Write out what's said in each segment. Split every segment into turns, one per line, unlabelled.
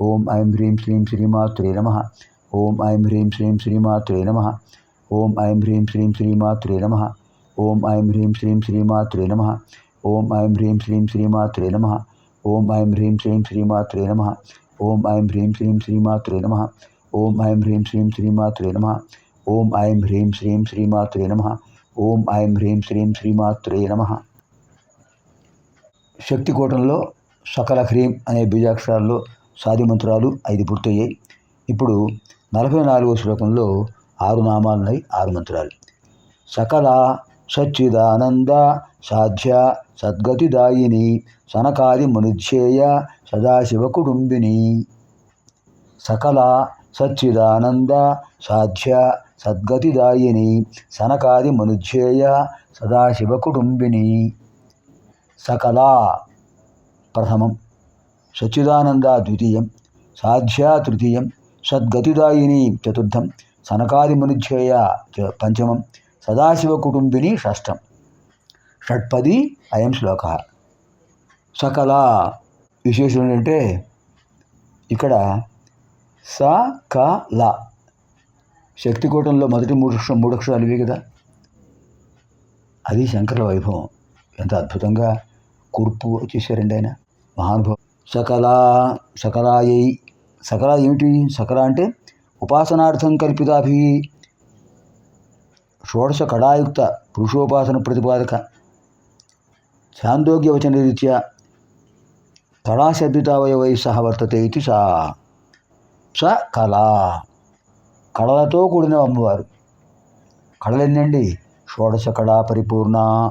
ఓం ఐం హ్రీం శ్రీం శ్రీమాత్రే నమ ఓం ఐం హ్రీం శ్రీం శ్రీమాత్రే నమ ఓం ఐం హ్రీం శ్రీం శ్రీమాత్రే నమ ఓం ఐం హ్రీం శ్రీం శ్రీమాత్రే నమ ఓం ఐం హ్రీం శ్రీం శ్రీమాత్రే నమ ఓం ఐం హ్రీం శ్రీం శ్రీమాత్రే నమ ఓం ఐం హ్రీం శ్రీం శ్రీమాత్రే నమ ఓం ఐం హ్రీం శ్రీం శ్రీమాత్రే నమ ఓం ఐం హ్రీం శ్రీం శ్రీమాత్రే నమ ఓం ఐం హ్రీం శ్రీం శ్రీమాత్రే నమ శక్తికోటంలో సకల హ్రీం అనే బీజాక్షరాల్లో సాది మంత్రాలు ఐదు పూర్తయ్యాయి. ఇప్పుడు నలభై నాలుగో శ్లోకంలో ఆరు నామాలున్నాయి ఆరు మంత్రాలు. సకల సచ్చిదానంద సాధ్య సద్గతిదాయిని సనకాది మనుధ్యేయ సదాశివ కుటుంబిని. సకల సచ్చిదానంద సాధ్య సద్గతిదాయిని సనకాది మనుధ్యేయ సదాశివ కుటుంబిని. సకల ప్రథమం. సచ్చిదానంద ద్వితీయం సాధ్య తృతీయం సద్గతిదాయిని చతుర్థం సనకాది చ- పంచమం సదాశివ కుటుంబిని షష్టం. షట్పది అయం శ్లోక. సకల విశేషం ఏంటంటే ఇక్కడ స క ల. శక్తికూటంలో మొదటి మూడు మూడు అక్షరాలు ఇవి కదా. అది శంకర వైభవం. ఎంత అద్భుతంగా కూర్పు వచ్చేసారండి ఆయన. మహానుభావం సకలా సకలాయై సకల ఏమిటి? సకల అంటే ఉపాసనార్థం కల్పితాభి. షోడశ కళాయుక్త పురుషోపాసన ప్రతిపాదక. ఛాందోగ్యవచన రీత్యా కళాశబ్దితావయవై సహ వర్తతే ఇది సా. స కళ. కళలతో కూడిన అమ్మవారు. కళలెన్నండి? షోడశ కళా పరిపూర్ణ.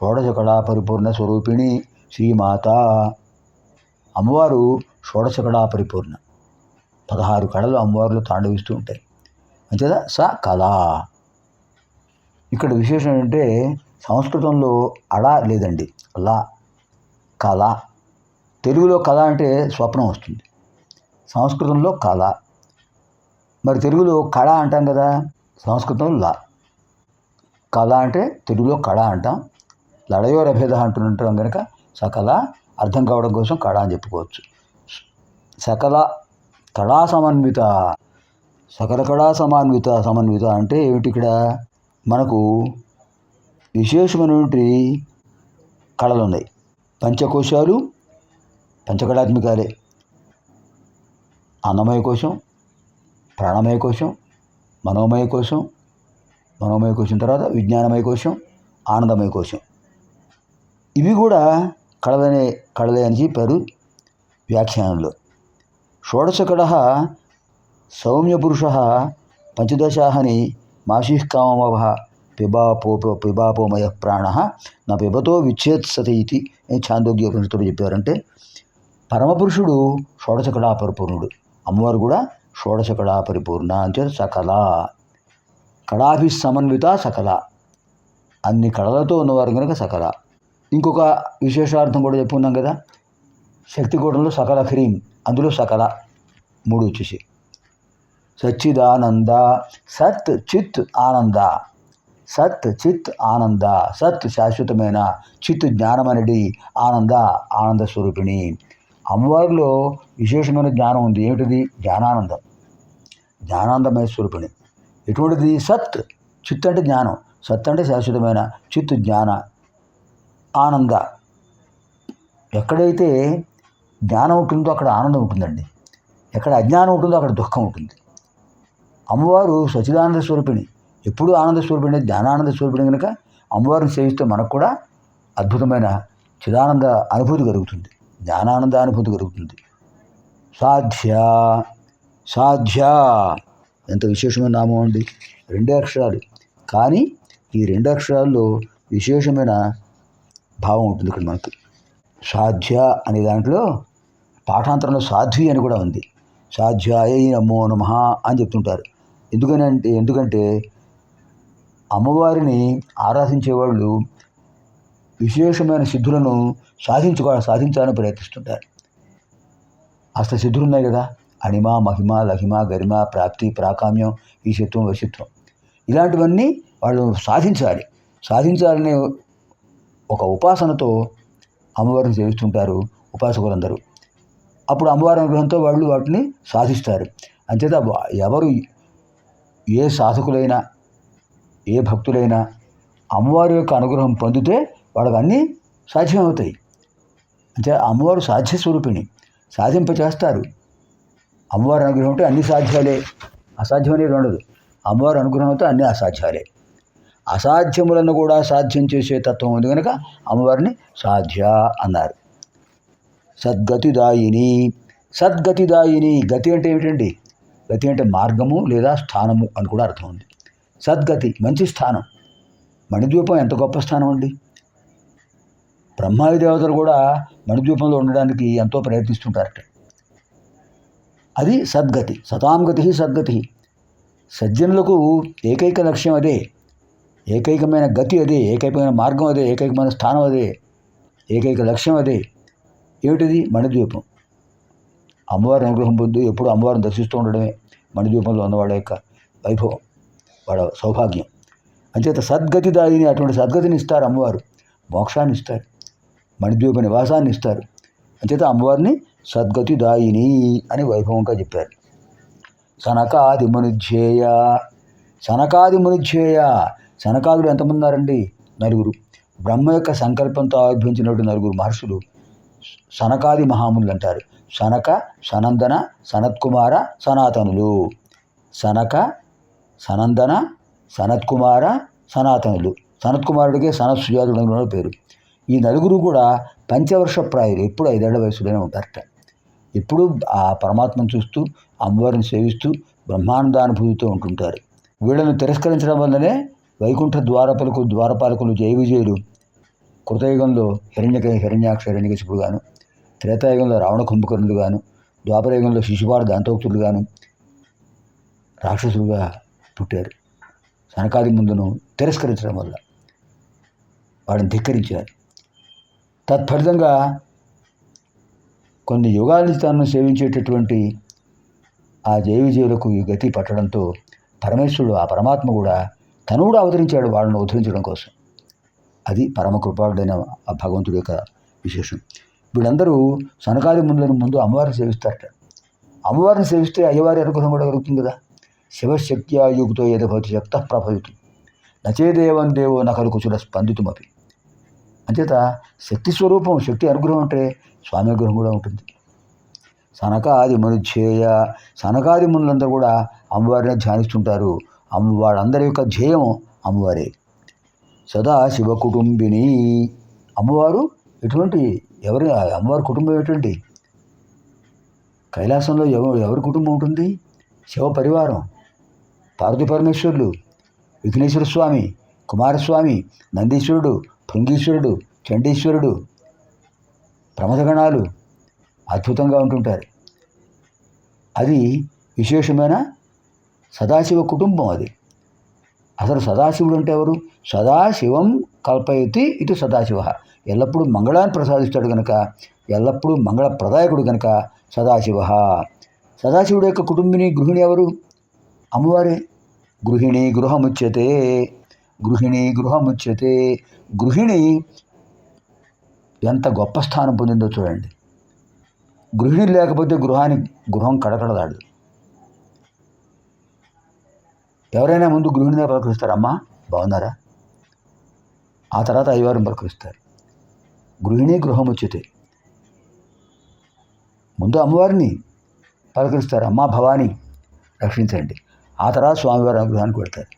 షోడశ కళా పరిపూర్ణ స్వరూపిణి శ్రీమాత. అమ్మవారు షోడశకళా పరిపూర్ణ. పదహారు కళలు అమ్మవారిలో తాండవిస్తూ ఉంటాయి. అంతేదా స కళ. ఇక్కడ విశేషం ఏంటంటే సంస్కృతంలో అడ లేదండి. లా. కళ. తెలుగులో కళ అంటే స్వప్నం వస్తుంది. సంస్కృతంలో కళ. మరి తెలుగులో కళ అంటాం కదా సంస్కృతంలో లా. కళ అంటే తెలుగులో కళ అంటాం. లడయోరభేద అంటుంటాం కనుక సకల అర్థం కావడం కోసం కళ అని చెప్పుకోవచ్చు. సకల కళా సమన్విత సకల కళా సమన్విత సమన్విత అంటే ఏమిటి ఇక్కడ? మనకు విశేషమైనటువంటి కళలు ఉన్నాయి పంచకోశాలు పంచకళాత్మికాలే. అన్నమయ కోశం ప్రాణమయ కోశం మనోమయ కోశం మనోమయ కోశం తర్వాత విజ్ఞానమయ కోశం ఆనందమయ కోశం. ఇవి కూడా కళలనే కళలే అని చెప్పారు వ్యాఖ్యానంలో. షోడశకడ సౌమ్యపురుష సౌమ్య అని పంచదశాహని మాషికామవ పిబాపో పిబాపోమయ ప్రాణ నా పిబతో విచ్ఛేత్సత ఇది అని ఛాందోగ్య ఉపనిషత్తులు చెప్పారంటే పరమపురుషుడు షోడశకళా పరిపూర్ణుడు అమ్మవారు కూడా షోడశకళా పరిపూర్ణ అంటే సకల. కళాభి సమన్విత సకల. అన్ని కళలతో ఉన్నవారు కనుక సకల. ఇంకొక విశేషార్థం కూడా చెప్పుకున్నాం కదా. శక్తికూటంలో సకల హ్రీం అందులో సకల మూడు వచ్చేసి. సచ్చిదానంద సత్ చిత్ ఆనంద సత్ చిత్ ఆనంద సత్ శాశ్వతమైన చిత్ జ్ఞానమనడి ఆనంద ఆనంద స్వరూపిణి. అమ్మవారిలో విశేషమైన జ్ఞానం ఉంది. ఏమిటిది? జ్ఞానానందం. జ్ఞానానందమయ స్వరూపిణి. ఎటువంటిది? సత్. చిత్ అంటే జ్ఞానం. సత్ అంటే శాశ్వతమైన చిత్ జ్ఞాన ఆనంద. ఎక్కడైతే జ్ఞానం ఉంటుందో అక్కడ ఆనందం ఉంటుందండి. ఎక్కడ అజ్ఞానం ఉంటుందో అక్కడ దుఃఖం ఉంటుంది. అమ్మవారు సచిదానంద స్వరూపిణి. ఎప్పుడు ఆనంద స్వరూపిణి జ్ఞానానంద స్వరూపిణి కనుక అమ్మవారిని సేవిస్తే మనకు కూడా అద్భుతమైన చిదానంద అనుభూతి కలుగుతుంది. జ్ఞానానంద అనుభూతి కలుగుతుంది. సాధ్య సాధ్య. ఎంత విశేషమైన నామం అండి. రెండే అక్షరాలు. కానీ ఈ రెండు అక్షరాల్లో విశేషమైన భావం ఉంటుంది ఇక్కడ మనకి. సాధ్య అనే దాంట్లో పాఠాంతరంలో సాధ్వి అని కూడా ఉంది. సాధ్యాయ నమో నమ అని చెప్తుంటారు. ఎందుకని అంటే ఎందుకంటే అమ్మవారిని ఆరాధించేవాళ్ళు విశేషమైన సిద్ధులను సాధించుకో సాధించాలని ప్రయత్నిస్తుంటారు. అస్త సిద్ధులు ఉన్నాయి కదా. అణిమ మహిమ లహిమ గరిమ ప్రాప్తి ప్రాకామ్యం ఈశత్వం వశిత్వం ఇలాంటివన్నీ వాళ్ళు సాధించాలి. సాధించాలనే ఒక ఉపాసనతో అమ్మవారిని సేవిస్తుంటారు ఉపాసకులందరూ. అప్పుడు అమ్మవారి అనుగ్రహంతో వాళ్ళు వాటిని సాధిస్తారు. అంతేత ఎవరు ఏ సాధకులైనా ఏ భక్తులైనా అమ్మవారి యొక్క అనుగ్రహం పొందితే వాళ్ళకి అన్నీ సాధ్యమవుతాయి. అంటే అమ్మవారు సాధ్య స్వరూపిణి సాధింప చేస్తారు అమ్మవారి అనుగ్రహం అంటే అన్ని సాధ్యాలే. అసాధ్యం అనేది ఉండదు. అమ్మవారి అనుగ్రహంతో అన్ని అసాధ్యాలే. అసాధ్యములను కూడా సాధ్యం చేసే తత్వం ఉంది కనుక అమ్మవారిని సాధ్య అన్నారు. సద్గతిదాయిని సద్గతిదాయిని గతి అంటే ఏమిటండి? గతి అంటే మార్గము లేదా స్థానము అని కూడా అర్థం ఉంది. సద్గతి మంచి స్థానం. మణిద్వీపం ఎంత గొప్ప స్థానం అండి? బ్రహ్మాది దేవతలు కూడా మణిద్వీపంలో ఉండడానికి ఎంతో ప్రయత్నిస్తుంటారట. అది సద్గతి సతాంగతి సద్గతి. సజ్జనులకు ఏకైక లక్ష్యం అదే. ఏకైకమైన గతి అదే ఏకైకమైన మార్గం అదే ఏకైకమైన స్థానం అదే ఏకైక లక్ష్యం అదే. ఏమిటిది? మణిద్వీపం. అమ్మవారి అనుగ్రహం పొందు ఎప్పుడు అమ్మవారిని దర్శిస్తూ ఉండడమే మణిద్వీపంలో ఉన్నవాడ యొక్క వైభవం వాడ సౌభాగ్యం. అంచేత సద్గతిదాయిని అటువంటి సద్గతిని ఇస్తారు అమ్మవారు. మోక్షాన్ని ఇస్తారు. మణిద్వీప నివాసాన్ని ఇస్తారు. అంచేత అమ్మవారిని సద్గతి దాయిని అని వైభవంగా చెప్పారు. సనకాది మునిధ్యేయ సనకాది మునిధ్యేయ సనకాదులు ఎంతమంది ఉన్నారండి నలుగురు. బ్రహ్మ యొక్క సంకల్పంతో ఆవిర్భించినటువంటి నలుగురు మహర్షులు సనకాది మహాములు అంటారు. సనక సనందన సనత్కుమార సనాతనులు. సనక సనందన సనత్కుమార సనాతనులు. సనత్కుమారుడికే సనత్సుజాతుడు పేరు. ఈ నలుగురు కూడా పంచవర్ష ప్రాయులు ఎప్పుడు ఐదేళ్ళ వయసులోనే ఉంటారట. ఎప్పుడు ఆ పరమాత్మను చూస్తూ అమ్మవారిని సేవిస్తూ బ్రహ్మానందానుభూతితో ఉంటుంటారు. వీళ్ళను తిరస్కరించడం వల్లనే వైకుంఠ ద్వారపలకు ద్వారపాలకులు జయ విజయుడు కృతయుగంలో హిరణ్యక హిరణ్యాక్ష హిరణ్యకశిపుడు గాను త్రేతాయుగంలో రావణ కుంభకర్ణులు గాను ద్వాపరయుగంలో శిశుపాడు దాంతోక్తులు గాను రాక్షసులుగా పుట్టారు. సనకాది ముందును తిరస్కరించడం వల్ల వాడిని ధిక్కరించారు. తత్ఫలితంగా కొన్ని యుగాల తనను సేవించేటటువంటి ఆ జయ విజయులకు ఈ గతి పట్టడంతో పరమేశ్వరుడు ఆ పరమాత్మ కూడా తను కూడా అవతరించాడు వాళ్ళని ఉద్ధరించడం కోసం. అది పరమ కృపాడైన ఆ భగవంతుడి యొక్క విశేషం. వీళ్ళందరూ సనకాది ముందులను ముందు అమ్మవారిని సేవిస్తారట. అమ్మవారిని సేవిస్తే అయ్యవారి అనుగ్రహం కూడా కలుగుతుంది కదా. శివశక్త్యాయుగుతో ఏదభవతి శక్త ప్రభవితం. నచేదేవం దేవో నకలు కుచుల స్పందితుమపి. అంచేత శక్తి స్వరూపం శక్తి అనుగ్రహం అంటే స్వామి అనుగ్రహం కూడా ఉంటుంది. సనకాది మునిధ్యేయ సనకాది మునులందరూ కూడా అమ్మవారిని ధ్యానిస్తుంటారు. అమ్మ వాళ్ళందరి యొక్క ధ్యేయం అమ్మవారే. సదా శివ కుటుంబిని అమ్మవారు ఎటువంటి ఎవరి అమ్మవారి కుటుంబం ఎటువంటి? కైలాసంలో ఎవరు ఎవరి కుటుంబం ఉంటుంది? శివ పరివారం పార్వతి పరమేశ్వరులు విఘ్నేశ్వర స్వామి కుమారస్వామి నందీశ్వరుడు భృంగీశ్వరుడు చండీశ్వరుడు ప్రమదగణాలు అద్భుతంగా ఉంటుంటారు. అది విశేషమైన? సదాశివ కుటుంబం అది. అసలు సదాశివుడు అంటే ఎవరు? సదాశివం కల్పయతి ఇటు సదాశివ. ఎల్లప్పుడూ మంగళాన్ని ప్రసాదిస్తాడు కనుక ఎల్లప్పుడూ మంగళ ప్రదాయకుడు కనుక సదాశివ. సదాశివుడు యొక్క కుటుంబిని గృహిణి ఎవరు? అమ్మవారే. గృహిణి గృహముచ్యతే. గృహిణి గృహముచ్యతే. గృహిణి ఎంత గొప్ప స్థానం పొందిందో చూడండి. గృహిణి లేకపోతే గృహాన్ని గృహం కడకడదాడు ఎవరైనా ముందు గృహిణిగా పలకరిస్తారు అమ్మా బాగున్నారా? ఆ తర్వాత అయ్యవారం పలకరిస్తారు గృహిణి గృహం వచ్చితే ముందు అమ్మవారిని పలకరిస్తారు అమ్మా భవాని రక్షించండి. ఆ తర్వాత స్వామివారి అనుగ్రహానికి పెడతారు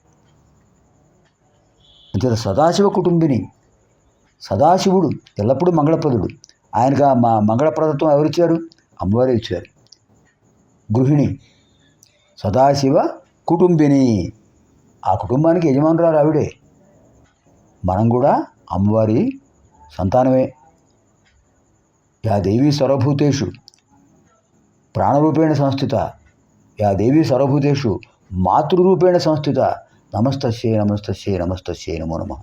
అంచేత సదాశివ కుటుంబిని సదాశివుడు ఎల్లప్పుడూ మంగళప్రదుడు. ఆయనకు మా మంగళప్రదత్వం ఎవరిచ్చారు? అమ్మవారే ఇచ్చారు. గృహిణి సదాశివ కుటుంబిని. ఆ కుటుంబానికి యజమానురాలు ఆవిడే. మనం కూడా అమ్మవారి సంతానమే. యా దేవి సర్వభూతేషు. ప్రాణరూపేణ సంస్థిత. యా దేవి సర్వభూతేషు. మాతృరూపేణ సంస్థిత. నమస్తస్యే నమస్తస్యే నమస్తస్యే నమో నమ.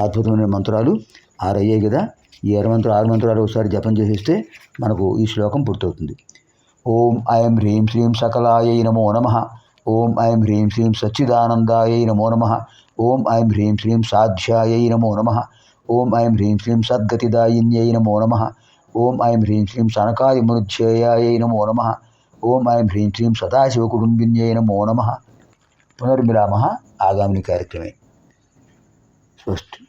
అద్భుతమైన మంత్రాలు ఆరు అయ్యాయి కదా. ఈ ఆరు మంత్రాలు ఆరు మంత్రాలు ఒకసారి జపం చేసేస్తే మనకు ఈ శ్లోకం పూర్తవుతుంది. ఓం ఐం హ్రీం శ్రీం సకలాయ నమో నమ. ఓం ఐం హ్రీం శ్రీం సచ్చిదానందాయై నమో నమ. ఓం ఐం హ్రీం శ్రీం సాధ్యాయై నమో నమ. ఓం ఐం హ్రీం శ్రీం సద్గతిదాయిన్యై నమో నమ. ఓం ఐం హ్రీం శ్రీం సనకాది మునుధ్యేయాయై నమో నమ. ఓం ఐం హ్రీం శ్రీం సదాశివకుటుంబిన్యై నమో నమ. పునర్మిలామ ఆగామిని కార్యక్రమే. స్వస్తి.